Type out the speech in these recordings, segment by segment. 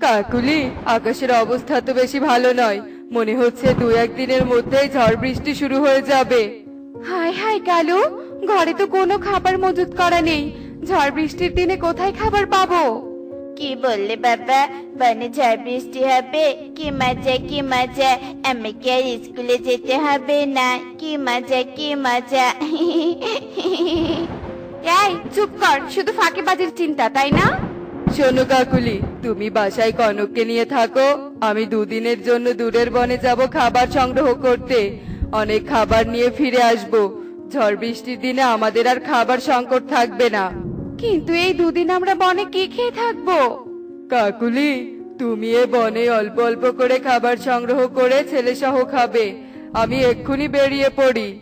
কাকুলি আকাশের অবস্থা তো বেশি ভালো নয়। মনে হচ্ছে দু একদিনের মধ্যেই ঝড় বৃষ্টি শুরু হয়ে যাবে। হায় হায় কালু। ঘরে তো কোনো খাবার মজুত করা নেই। ঝড় বৃষ্টির দিনে কোথায় খাবার পাবো? কি বললে বাবা? বনে ঝড় বৃষ্টি হবে। কি মজা কি মজা। আমাকে আর স্কুলে যেতে হবে না। কি মজা কি মজা। এই চুপ কর। শুধু ফাঁকিবাজির চিন্তা তাই না? শোনো কাকুলি তুমি বাসায় কনককে নিয়ে থাকো। আমি দুদিনের জন্য দূরের বনে যাব খাবার সংগ্রহ করতে। অনেক খাবার নিয়ে ফিরে আসব। ঝড় বৃষ্টির দিনে আমাদের আর খাবার সংকট থাকবে না। কিন্তু এই দুদিন আমরা বনে কি খেয়ে থাকব? কাকুলি তুমি এ বনে অল্প অল্প করে খাবার সংগ্রহ করে ছেলে সহ খাবে। আমি এক্ষুনি বেরিয়ে পড়ি।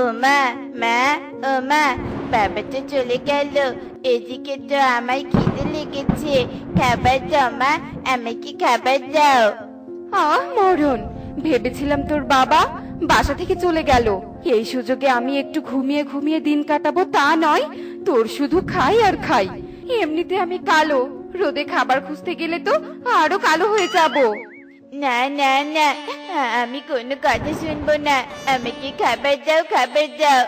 ও মা মা ও মা বাবা চলে গেল এদিকে তো আমার খিদে লেগেছে খাবার দাও মা আমাকে খাবার দাও আহ মরণ ভেবেছিলাম তোর বাবা বাসা থেকে চলে গেল। এই সুযোগে আমি একটু ঘুমিয়ে ঘুমিয়ে দিন কাটাবো, তা নয়। তোর শুধু খাই আর খাই। এমনিতে আমি কালো। রোদে খাবার খুঁজতে গেলে তো আরও কালো হয়ে যাব। না না না। আমি কোনো কথা শুনব না। আমাকে খাবার দাও খাবার দাও।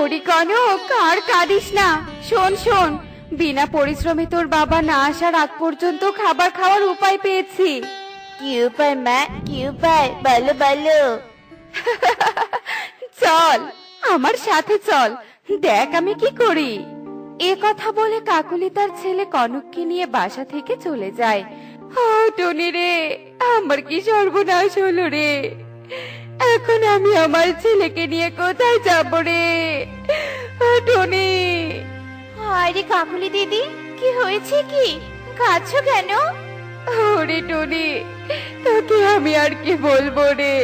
ওরি কনক কার কাঁদিস না। শোন শোন। বিনা পরিশ্রমে তোর বাবা না আসার আগ পর্যন্ত খাবার খাওয়ার উপায় পেয়েছি। কি উপায় মা? কি উপায়? বলো বলো। চল আমার সাথে চল। দেখ আমি কি করি। এ কথা বলে কাকুলি তার ছেলে কনককে নিয়ে বাসা থেকে চলে যায়। ও টনি রে আমার কি সর্বনাশ হলো রে? এখন আমি আমার ছেলেকে নিয়ে কোথায় যাব রে? টনি। আরে কাকুলি দিদি কি হয়েছে কি? কাঁদছো কেন? ওরে টনি তোকে আমি আর কি বলব রে?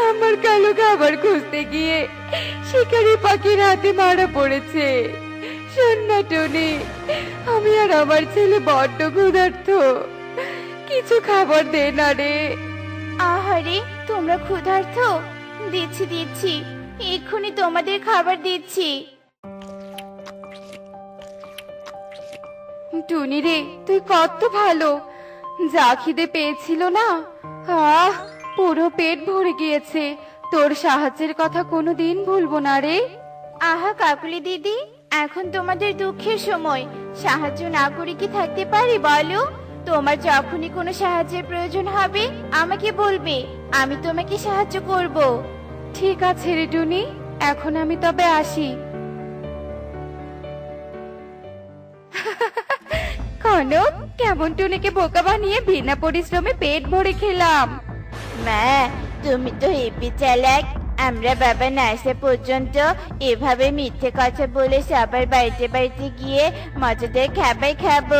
আমার কালো খাবার খুঁজতে গিয়ে শিকারি পাখির হাতে মারা পড়েছে। শোন না আমি আর আমার ছেলে বড্ড ক্ষুধার্ত। কিছু খাবার দে না রে। আহারে, তোমরা ক্ষুধার্ত? দিচ্ছি দিচ্ছি। এক্ষুনি তোমাদের খাবার দিচ্ছি। টুনি রে, তুই কত ভালো। যা খিদে পেয়েছিল না? আহ! পুরো পেট ভরে গিয়েছে। তোর সাহায্যের কথা কোনোদিন ভুলবো না রে। আহা কাকুলি দিদি এখন তোমাদের দুঃখের সময়। সাহায্য না করে কি থাকতে পারি বলো? তোমার যখনই কোনো সাহায্যের প্রয়োজন হবে আমাকে বলবে। আমি তোমাকে সাহায্য করব। ঠিক আছে রে টুনি এখন আমি তবে আসি। কনক কেমন টুনিকে বোকা বানিয়ে বিনা পরিশ্রমে পেট ভরে খেলাম। মা তুমি তো হেপি চালাক। আমরা বাবা না আসা পর্যন্ত এভাবে মিথ্যে কথা বলে সবার বাড়িতে বাড়িতে গিয়ে মজাদার খাবার খাব।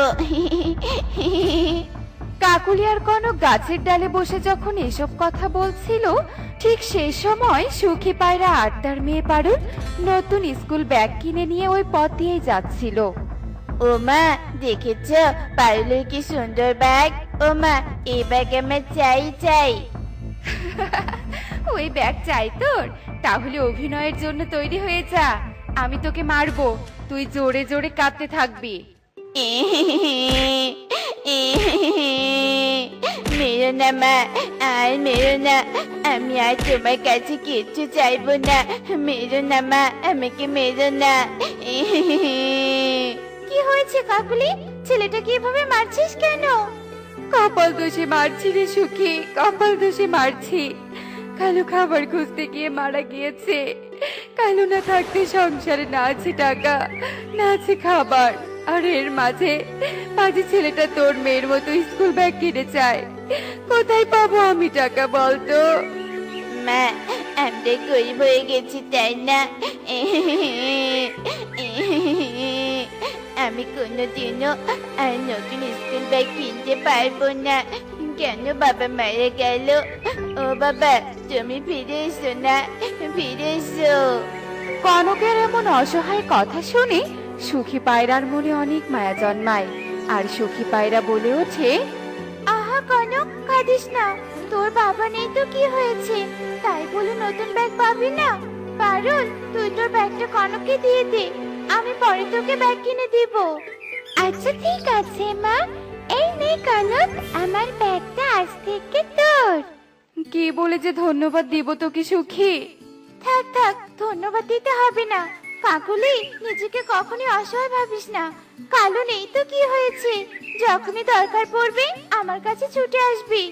কাকুলি আর কনক গাছের ডালে বসে যখন এসব কথা বলছিল ঠিক সেই সময় সুখী পায়রা আড্ডার মেয়ে পারুল নতুন স্কুল ব্যাগ কিনে নিয়ে ওই পথ দিয়েই যাচ্ছিল। ও মা দেখেছ? পারুলের কি সুন্দর ব্যাগ। ও মা এই ব্যাগ আমার চাই চাই। ওই ব্যাগ চাই তোর তাহলে অভিনয়ের জন্য তৈরি হয়ে যা। আমি তোকে মারবো তুই জোরে জোরে কাঁদতে থাকবি। মেরো না মা আর মেরো না আমি আর তোমার কাছে কিচ্ছু চাইব না। মেরো না মা আমাকে মেরো না। কি হয়েছে কাকুলি? ছেলেটাকে এভাবে মারছিস কেন? কপাল দোষে মারছি রে সুখী কপাল দোষে মারছি। কালো খাবার খুঁজতে গিয়ে মারা গিয়েছে। কালো না থাকতে সংসারে না আছে টাকা, না আছে খাবার। আর এর মাঝে মাঝে ছেলেটা তোর মেয়ের মতো স্কুল ব্যাগ কিনে চায়। কোথায় পাবো আমি টাকা বলতো? মা, আমরা গরিব হয়ে গেছি, তাই না? আমি কোনোদিনও আর নতুন স্কুল ব্যাগ কিনতে পারব না কেন বাবা মারা গেল ও বাবা তুমি ফিরে এসো না ফিরে এসো কনকের এমন অসহায় কথা শুনে সুখী পায়রার মনে অনেক মায়া জন্মায় আর সুখী পায়রা বলে ওঠে আহা কনক কাঁদিস না তোর বাবা নেই তো কি হয়েছে তাই বলে নতুন ব্যাগ পাবি না পারুল তুই তোর ব্যাগটা কনককে দিয়ে দে আমি পরে তোকে ব্যাগ কিনে দিব। আচ্ছা ঠিক আছে মা। এই নে কনক আমার ব্যাগটা আজ থেকে তোর। কি বলে যে ধন্যবাদ দিব তোকে সুখী? থাক থাক ধন্যবাদ দিতে হবে না। কাকুলি নিজেকে কখনই অসহায় ভাবিস না। কালো নেই তো কি হয়েছে? যখনই দরকার পড়বে আমার কাছে ছুটে আসবি।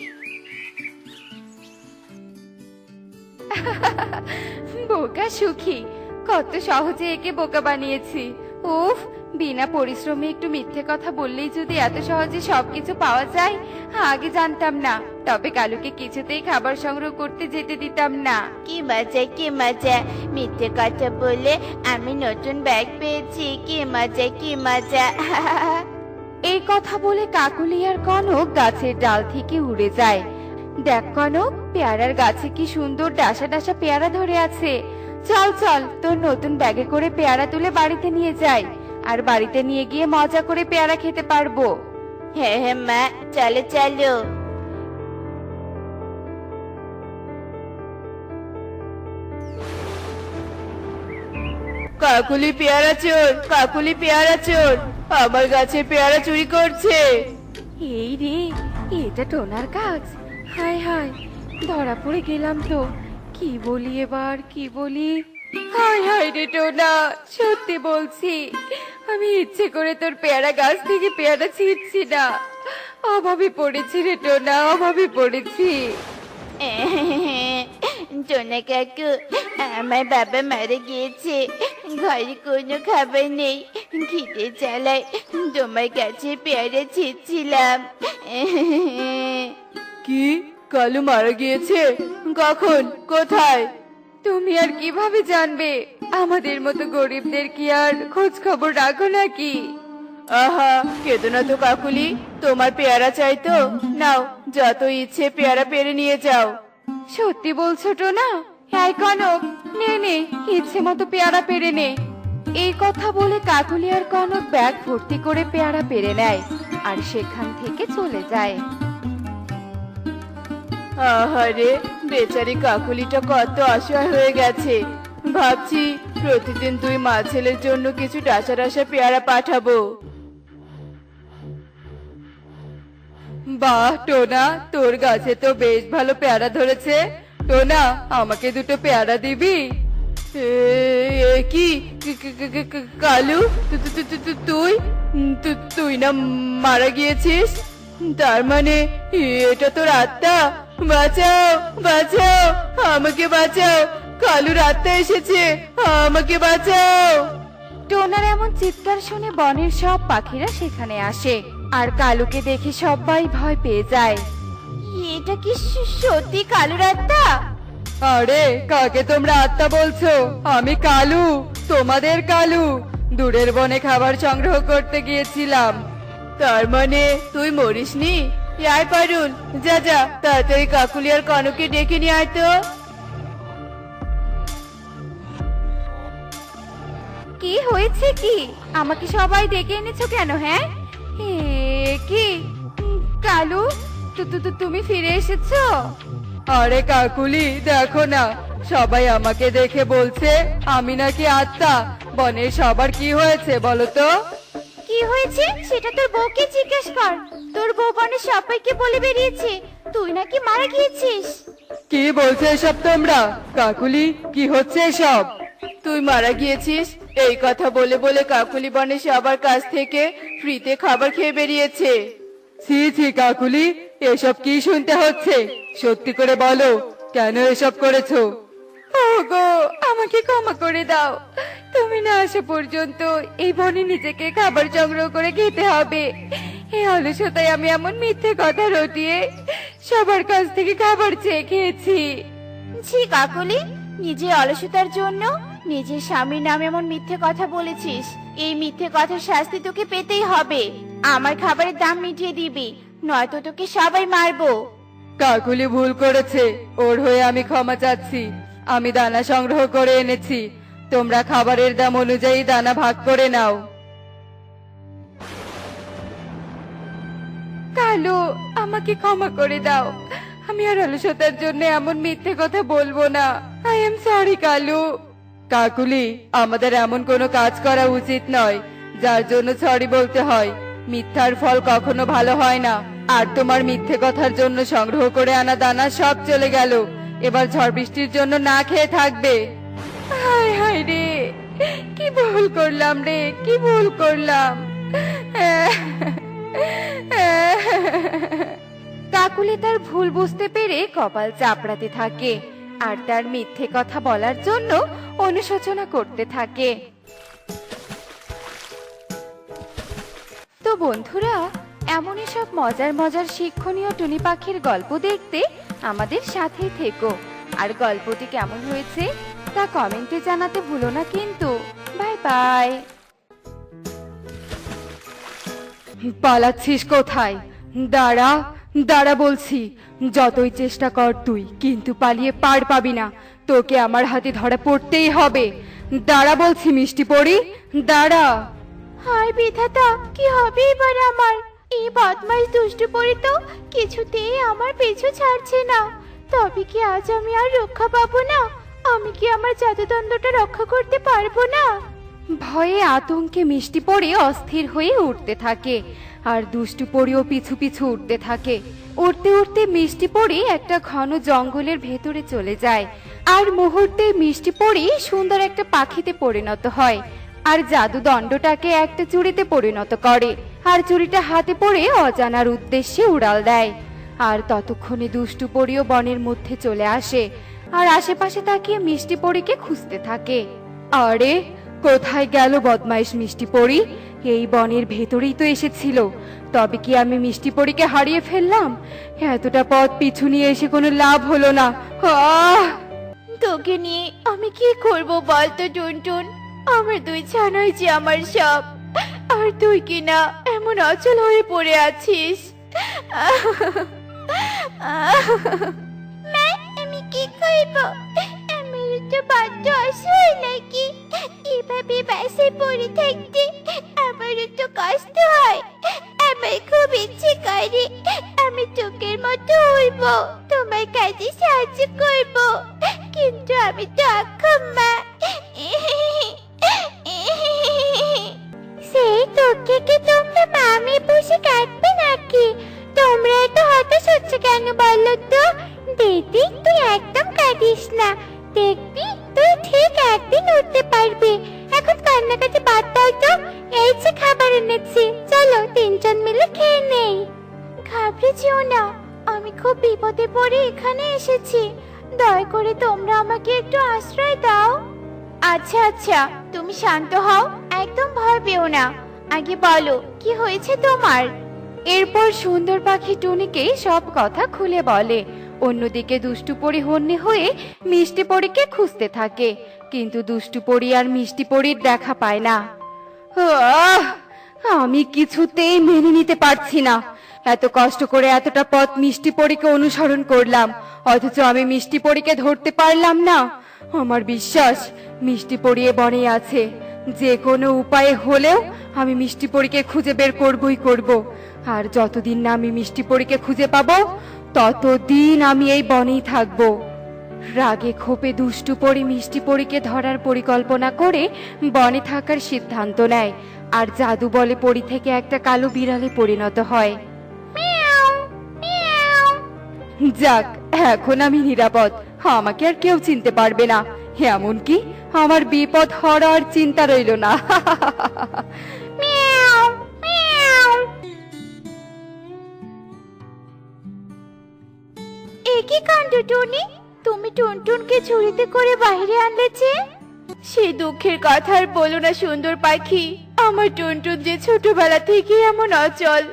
বোকা সুখী কত সহজে একে বোকা বানিয়েছি। উফ বিনা পরিশ্রমে একটু মিথ্যে কথা বললেই যদি এত সহজে সবকিছু পাওয়া যায় আগে জানতাম না। তবে কালুকে কিছুতেই খাবার সংগ্রহ করতে যেতে দিতাম না। কি মজা কি মজা। মিথ্যে কথা বলে আমি নতুন ব্যাগ পেয়েছি। কি মজা কি মজা। এই কথা বলে কাকুলি আর কনক গাছের ডাল থেকে উড়ে যায়। দেখ কনক পেয়ারার গাছে কি সুন্দর ডাসা ডাসা পেয়ারা ধরে আছে। চল চল তোর নতুন ব্যাগে করে পেয়ারা তুলে বাড়িতে নিয়ে যাই। আর বাড়িতে নিয়ে গিয়ে মজা করে পেয়ারা খেতে পারব। হ্যাঁ হ্যাঁ মা চলো চলো। কাকুলি পেয়ারা চোর কাকুলি পেয়ারা চোর আমার গাছে পেয়ারা চুরি করছে। এই রে এটা টোনার কাজ হায় হায় ধরা পড়ে গেলাম তো। কি বলি এবার কি বলি? হায় হায় রে টোনা সত্যি বলছি আমি ইচ্ছে করে তোর পেয়ারা গাছ থেকে পেয়ারা ছিঁড়ছি না। অভাবে পড়েছি রে টোনা অভাবে পড়েছি। টোনা কাকু আমার বাবা মারা গিয়েছে ঘরে কোনো খাবার নেই খিদে চালায় তোমার কাছে পেয়ারা ছিঁড়ছিলাম। কি? কালু মারা গিয়েছে। কখন? কোথায়? তুমি আর কীভাবে জানবে? আমাদের মতো গরিবদের কি আর খোঁজ খবর রাখো নাকি? আহা কেঁদো না তো কাকুলি। তোমার পেয়ারা চাই তো। নাও যত ইচ্ছে পেয়ারা পেরে নিয়ে যাও। সত্যি বলছো তো না হ্যাঁ কনক নে নে ইচ্ছে মতো পেয়ারা পেরে নে। এই কথা বলে কাকুলি আর কনক ব্যাগ ভর্তি করে পেয়ারা পেরে নেয় আর সেখান থেকে চলে যায়। আহারে, বেচারি কাকুলিটা কত অসহায় হয়ে গেছে। ভাবছি প্রতিদিন তুই মা ছেলের জন্য কিছু ডাসা ডাসা পেয়ারা পাঠাবো। বাহ, টোনা, তোর গাছে তো বেশ ভালো পেয়ারা ধরেছে। টোনা, আমাকে দুটো পেয়ারা দিবি? কি? কালু তুই? তুই না মারা গিয়েছিস? তার মানে এটা তোর আত্মা? বাঁচাও বাঁচাও আমাকে বাঁচাও। কালু আত্মা এসেছে আমাকে বাঁচাও। টোনার এমন চিৎকার শুনে বনের সব পাখিরা সেখানে আসে আর কালুকে দেখে সবাই ভয় পেয়ে যায়। এটা কি সত্যি কালু রাত্তা আরে কাকে তোমরা আত্মা বলছো? আমি কালু তোমাদের কালু। দূরের বনে খাবার সংগ্রহ করতে গিয়েছিলাম। তার মানে তুই মরিসনি? পারুল যা যা তাড়াতাড়ি কাকুলি আর কনকে ডেকে নিয়ে আয় তো কি হয়েছে কি? আমাকে সবাই ডেকে এনেছো কেন হ্যাঁ? এ কি? কালু তু- তু- তু- তুমি ফিরে এসেছ? আরে কাকুলি দেখো না সবাই আমাকে দেখে বলছে আমি নাকি আত্মা। বনের সবার কি হয়েছে বলো তো? কি হয়েছে? সেটা তোর বউকে জিজ্ঞেস কর। তোর বউ বনের সবাইকে বলে বেরিয়েছে? তুই নাকি মারা গিয়েছিস? কি বলছো এসব তোমরা? কাকুলি কি হচ্ছে এসব? তুই মারা গিয়েছিস? এই কথা বলে বলে কাকুলি বনে সবার কাছ থেকে ফ্রিতে খাবার খেয়ে বেরিয়েছে। ছি ছি কাকুলি এসব কি শুনতে হচ্ছে? সত্যি করে বলো কেন এসব করেছ? ওগো আমাকে ক্ষমা করে দাও। তুমি না আসা পর্যন্ত এই বনে নিজেকে খাবার সংগ্রহ করে খেতে হবে। এই অলসতায় আমি এমন মিথ্যে কথা রটিয়ে সবার কাছ থেকে খাবার চেয়ে খেয়েছি। ছি কাকলি নিজের অলসতার জন্য নিজের স্বামীর নামে এমন মিথ্যে কথা বলেছিস। এই মিথ্যে কথার শাস্তি তোকে পেতেই হবে। আমার খাবারের দাম মিটিয়ে দিবি নয়তো তোকে সবাই মারবো। কাকুলি ভুল করেছে ওর হয়ে আমি ক্ষমা চাচ্ছি। আমি দানা সংগ্রহ করে এনেছি। তোমরা খাবারের দাম অনুযায়ী দানা ভাগ করে নাও। কালু, আমাকে ক্ষমা করে দাও। আমি আর অলসতার জন্য এমন মিথ্যে কথা বলব না। I am sorry Kalu. Kakuli, আমাদের এমন কোনো কাজ করা উচিত নয়, যার জন্য সরি বলতে হয়। মিথ্যার ফল কখনো ভালো হয় না। আর তোমার মিথ্যে কথার জন্য সংগ্রহ করে আনা দানা সব চলে গেল। এবার ঝড় বৃষ্টির জন্য না খেয়ে থাকবে। হায় হায় রে। কি ভুল করলাম রে, কি ভুল করলাম। কাকুলি তার ভুল বুঝতে পেরে কপাল চাপড়াতে থাকে আর তার মিথ্যে কথা বলার জন্য অনুশোচনা করতে থাকে। তো বন্ধুরা, এমনই সব মজার মজার শিক্ষণীয় টুনি পাখির গল্প দেখতে আমাদের সাথেই থেকো। আর গল্পটি কেমন হয়েছে তা কমেন্টে জানাতে ভুলো না কিন্তু। Bye bye. পালাচ্ছিস কোথায়? দাঁড়া দাঁড়া বলছি। যতই চেষ্টা কর তুই, কিন্তু পালিয়ে পার পাবি না। তোকে আমার হাতে ধরা পড়তেই হবে। দাঁড়া বলছি, মিষ্টি পড়ি দাঁড়া। হায় বিধাতা, কি হবে এবার আমার? এই বদমাইশ দুষ্টু পরি তো কিছুতেই আমার পিছু ছাড়ছে না। তবে কি আজ আমি আর রক্ষা পাবো না? আমি কি আমার জাদুদণ্ডটা রক্ষা করতে পারব না? ভয়ে আতঙ্কে মিষ্টি পড়ে অস্থির হয়ে উঠতে থাকে, আর দুষ্টু পড়েও পিছু পিছু উঠতে থাকে। উঠতে উঠতে মিষ্টি পড়ে একটা ঘন জঙ্গলের ভেতরে চলে যায়, আর মুহূর্তে মিষ্টি পড়ে সুন্দর একটা পাখিতে পরিণত হয়, আর জাদু দণ্ডটাকে একটা চুড়িতে পরিণত করে, আর চুড়িটা হাতে পড়ে অজানার উদ্দেশ্যে উড়াল দেয়। আর ততক্ষণে দুষ্টু পরীও বনের মধ্যে চলে আসে, আর আশেপাশে তাকিয়ে মিষ্টি পরীকে খুঁজতে থাকে। আরে কোথায় গেল বদমাইশ মিষ্টি পরি? এই বনের ভেতরেই তো এসেছিল। তবে কি আমি মিষ্টি পরীকে হারিয়ে ফেললাম? এতটা পথ পিছু নিয়ে এসে কোনো লাভ হলো না। আহ! তোকে নিয়ে আমি কি করব বল তো টুনটুন? আমার দুই ছানাই যে আমার সব। আর তুই কি না এমন অচল হয়ে পড়ে আছিস? আমি কি করব? তো বড্ড অসহায় নাকি? এভাবে বাসে পড়ে থাকতে আমারও তো কষ্ট হয়। আমার খুব ইচ্ছে করে, আমি তোকের মতো উড়ব, তোমার কাজে সাহায্য করব। কিন্তু আমি তো অক্ষম মা। সেই তোকে কি তোমরা মামি বসে কাটবে নাকি? তোমরা এত হতাশ হচ্ছে কেন বলো তো? দিদি তুই একদম কাঁদিস না। দেখবি তুই ঠিক একদিন উঠতে পারবি। এখন কান্নাকাটি বাদ দাও তো। এই যে খাবার এনেছি। চলো তিনজন মিলে খেয়ে নেই। ঘাবড়ে যেও না। আমি খুব বিপদে পড়ে এখানে এসেছি। দয়া করে তোমরা আমাকে একটু আশ্রয় দাও। আচ্ছা আচ্ছা। তুমি শান্ত হও। একদম ভয় পেও না। আগে বলো, কি হয়েছে তোমার? এরপর সুন্দর পাখি টুনিকে সব কথা খুলে বলে। অন্যদিকে দুষ্টু পরি হন্যে হয়ে মিষ্টি পরীকে খুঁজতে থাকে। কিন্তু দুষ্টু পরি আর মিষ্টি পরির দেখা পায় না। আহ! আমি কিছুতেই মেনে নিতে পারছি না। এত কষ্ট করে এতটা পথ মিষ্টি পরীকে অনুসরণ করলাম। অথচ আমি মিষ্টি পরীকে ধরতে পারলাম না। আমার বিশ্বাস, মিষ্টি পরিয়ে বনে আছে। যে কোনো উপায়ে হলেও আমি মিষ্টি পরীকে খুঁজে বের করবই করব। আর যতদিন না আমি মিষ্টি পরীকে খুঁজে পাবো ততদিন আমি এই বনেই থাকব। রাগে ক্ষোভে দুষ্টু পরি মিষ্টি পরীকে ধরার পরিকল্পনা করে বনে থাকার সিদ্ধান্ত নেয় আর জাদু বলে পরি থেকে একটা কালো বিড়ালে পরিণত হয়। যাক এখন আমি নিরাপদ আমাকে আর কেউ চিনতে পারবে না। এমনকি আমার বিপদ হওয়ার চিন্তা রইল না। একই কাণ্ড টুনি? তুমি টুনটুনকে ঝুড়িতে করে বাইরে আনলে যে সে দুঃখের কথা আর বলো না সুন্দর পাখি। আমার টুনটুন যে ছোটবেলা থেকে এমন অচল।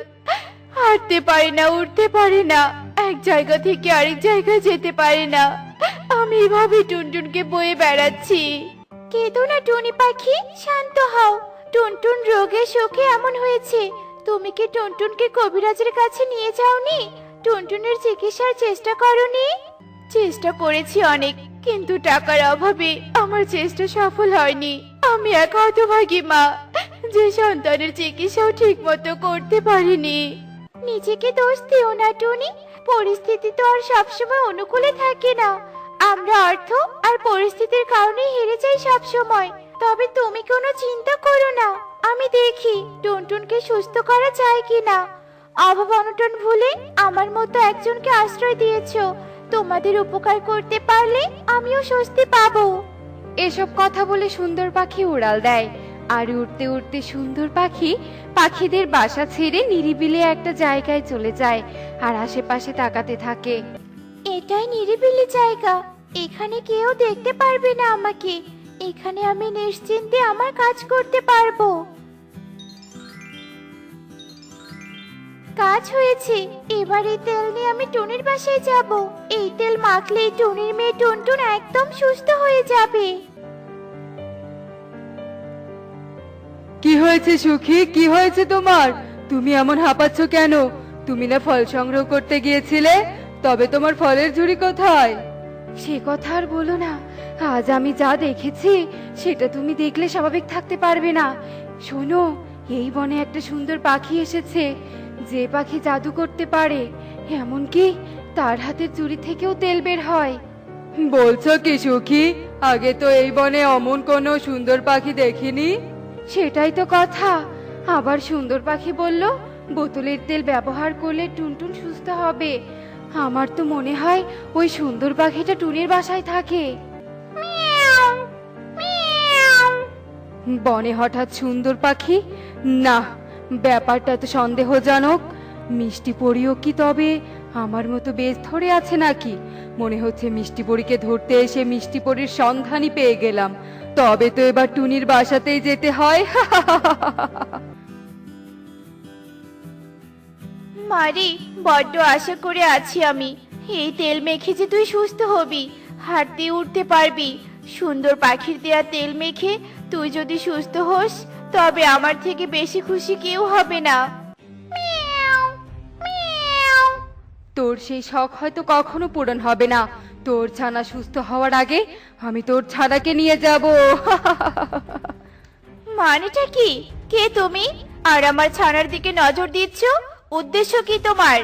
হাঁটতে পারে না উঠতে পারে না। এক জায়গা থেকে আরেক জায়গায় যেতে পারে না। আমি এভাবে টুনটুনকে বয়ে বেড়াচ্ছি। কেঁদো না টুনি পাখি শান্ত হও। টুনটুন রোগে শোকে এমন হয়েছে। তুমি কি টুনটুনকে কবিরাজের কাছে নিয়ে যাওনি? টুনটুনের চিকিৎসার চেষ্টা করনি? চেষ্টা করেছি অনেক, কিন্তু টাকার অভাবে আমার চেষ্টা সফল হয়নি। আমি এক হতভাগী মা, যে সন্তানের চিকিৎসাও ঠিক মতো করতে পারিনি। নিজেকে দোষ দিও না, টুনি। পরিস্থিতি তো আর সবসময় অনুকূলে থাকে না। আমরা অর্থ আর পরিস্থিতির কারণে হেরে যাই সবসময়। তবে তুমি কোনো চিন্তা করো না। আমি দেখি টুনটুনকে সুস্থ করা যায় কিনা। অভাব অনটন ভুলে আমার মতো একজনকে আশ্রয় দিয়েছ। তোমাদের উপকার করতে পারলে আমিও স্বস্তি পাবো। এসব কথা বলে সুন্দর পাখি উড়াল দেয়। আর উড়তে উড়তে সুন্দর পাখি পাখিদের বাসা ছেড়ে নিরিবিলি একটা জায়গায় চলে যায় আর আশেপাশে তাকাতে থাকে। এটাই নিরিবিলি জায়গা। এখানে কেউ দেখতে পারবে না আমাকে। এখানে আমি নিশ্চিন্তে আমার কাজ করতে পারব। কাজ হয়েছে। এবার এই তেল নিয়ে আমি টুনির বাসায় যাব। এই তেল মাখলেই টুনির মেয়ে টুনটুন একদম সুস্থ হয়ে যাবে। কি হয়েছে সুখী? কি হয়েছে তোমার? তুমি এমন হাঁপাচ্ছ কেন? তুমি না ফল সংগ্রহ করতে গিয়েছিলে? তবে তোমার ফলের ঝুড়ি কোথায়? সে কথা আর বলো না। আজ আমি যা দেখেছি সেটা তুমি দেখলে স্বাভাবিক থাকতে পারবে না। শোনো এই বনে একটা সুন্দর পাখি এসেছে। যে পাখি জাদু করতে পারে এমনকি তার হাতের চুরি থেকেও তেল বের হয়। বলছো কি সুখী? আগে তো এই বনে অমন কোনো সুন্দর পাখি দেখিনি? সেটাই তো কথা। আবার সুন্দর পাখি বলল বোতলের তেল ব্যবহার করলে টুনটুন সুস্থ হবে। আমার তো মনে হয় ওই সুন্দর পাখিটা টুনির বাসায় থাকে। বনে হঠাৎ সুন্দর পাখি? না ব্যাপারটা তো সন্দেহজনক। মিষ্টি পরিও কি তবে আমার মতো বেশ ধরে আছে নাকি? মনে হচ্ছে মিষ্টি পরীকে ধরতে এসে মিষ্টি পরীর সন্ধানই পেয়ে গেলাম। তবে তো এবার টুনির বাসাতেই যেতে হয়। মারি বড্ড আশা করে আছি আমি। এই তেল মেখে যে তুই সুস্থ হবি হাঁটতে উঠতে পারবি। সুন্দর পাখির দেয়া তেল মেখে তুই যদি সুস্থ হোস তবে আমার থেকে বেশি খুশি কেউ হবে না। তোর সেই শখ হয়তো কখনো পূরণ হবে না। তোর ছানা সুস্থ হওয়ার আগে আমি তোর ছানাকে নিয়ে যাব। মানেটা কি? কে তুমি? আর আমার ছানার দিকে নজর দিচ্ছ? উদ্দেশ্য কি তোমার?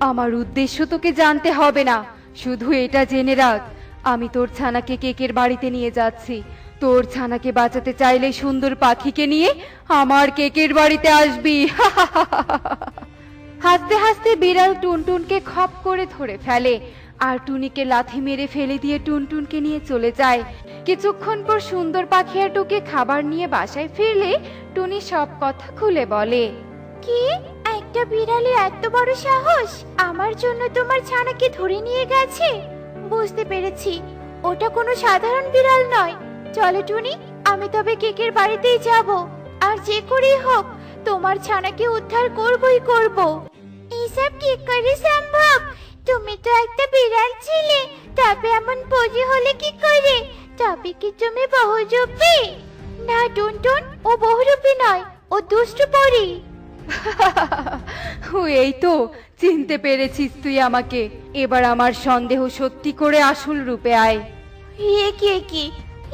আমার উদ্দেশ্য তোকে জানতে হবে না। শুধু এটা জেনে রাখ। আমি তোর ছানাকে কেকের বাড়িতে নিয়ে যাচ্ছি। তোর ছানাকে বাঁচাতে চাইলে সুন্দর পাখিকে নিয়ে আমার কেকের বাড়িতে আসবি। হাসতে হাসতে বিড়াল টুনটুনকে খপ করে ধরে ফেলে আর টুনিকে লাথি মেরে ফেলে দিয়ে টুনটুনকে নিয়ে চলে যায়। কিছুক্ষণ পর সুন্দর পাখি আর টুকে খাবার নিয়ে বাসায় ফিরলে টুনি সব কথা খুলে বলে, কি? একটা বিড়ালে এত বড় সাহস? আমার জন্য তোমার ছানাকে ধরে নিয়ে গেছে? বুঝতে পেরেছি। ওটা কোনো সাধারণ বিড়াল নয়। চলো টুনি আমি তবে কেকের বাড়িতেই যাব। আর যে করেই হোক তোমার ছানাকে উদ্ধার করবই করব। এইসব কি করে সম্ভব? তুমি তো একটা বিড়াল ছিলে তবে এমন পজি হলে কি করে? তবে কি তুমি বহুরূপী? না টুনটুন ও বহুরূপী নয় ও দুষ্টু পরী। এই তো চিনতে পেরেছিস তুই আমাকে। এবার আমার সন্দেহ সত্যি করে আসল রূপে আয়। এ কি কি?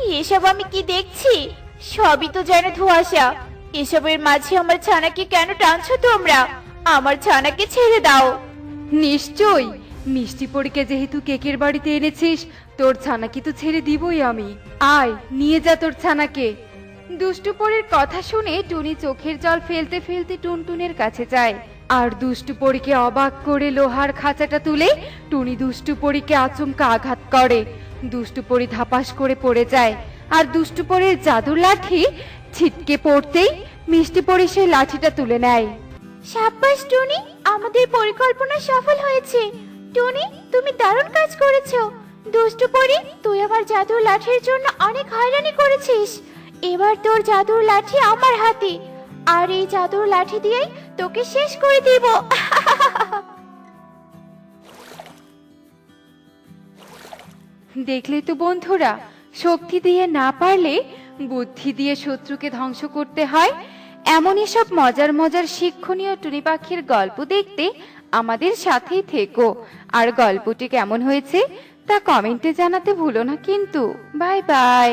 এসব আমি কি দেখছি? সবই তো যেন ধোঁয়াশা। এসবের মাঝে আমার ছানাকে কেন টানছো তোমরা? আমার ছানাকে ছেড়ে দাও। নিশ্চয় মিষ্টি পরীকে যেহেতু কেকের বাড়িতে এনেছিস, তোর ছানাকে তো ছেড়ে দিবই আমি। আয়, নিয়ে যা তোর ছানাকে। দুষ্টু পরীর কথা শুনে টুনি চোখের জল ফেলতে ফেলতে টুনটুনের কাছে যায়। আর দুষ্টু পরীকে অবাক করে লোহার খাঁচাটা তুলে টুনি দুষ্টু পরীকে আচমকা আঘাত করে। দুষ্টু পরী ধাপাস করে পড়ে যায়। আর দুষ্টু পরীর জাদুর লাঠি ছিটকে পড়তেই মিষ্টি পরী সেই লাঠিটা তুলে নেয়। সাব্বাস, টুনি, আমাদের পরিকল্পনা সফল হয়েছে। টুনি, তুমি দারুণ কাজ করেছ। দুষ্টু পরি, তুই আমার জাদুর লাঠির জন্য অনেক হয়রানি করেছিস। এবার তোর জাদুর লাঠি আমার হাতে। আর এই জাদুর লাঠি দিয়েই তোকে শেষ করে দিব। দেখলে তো বন্ধুরা, শক্তি দিয়ে না পারলে, বুদ্ধি দিয়ে শত্রুকে ধ্বংস করতে হয়। এমনই সব মজার মজার শিক্ষণীয় টুনি পাখির গল্প দেখতে আমাদের সাথেই থেকো। আর গল্পটি কেমন হয়েছে, তা কমেন্টে জানাতে ভুলো না কিন্তু। Bye bye.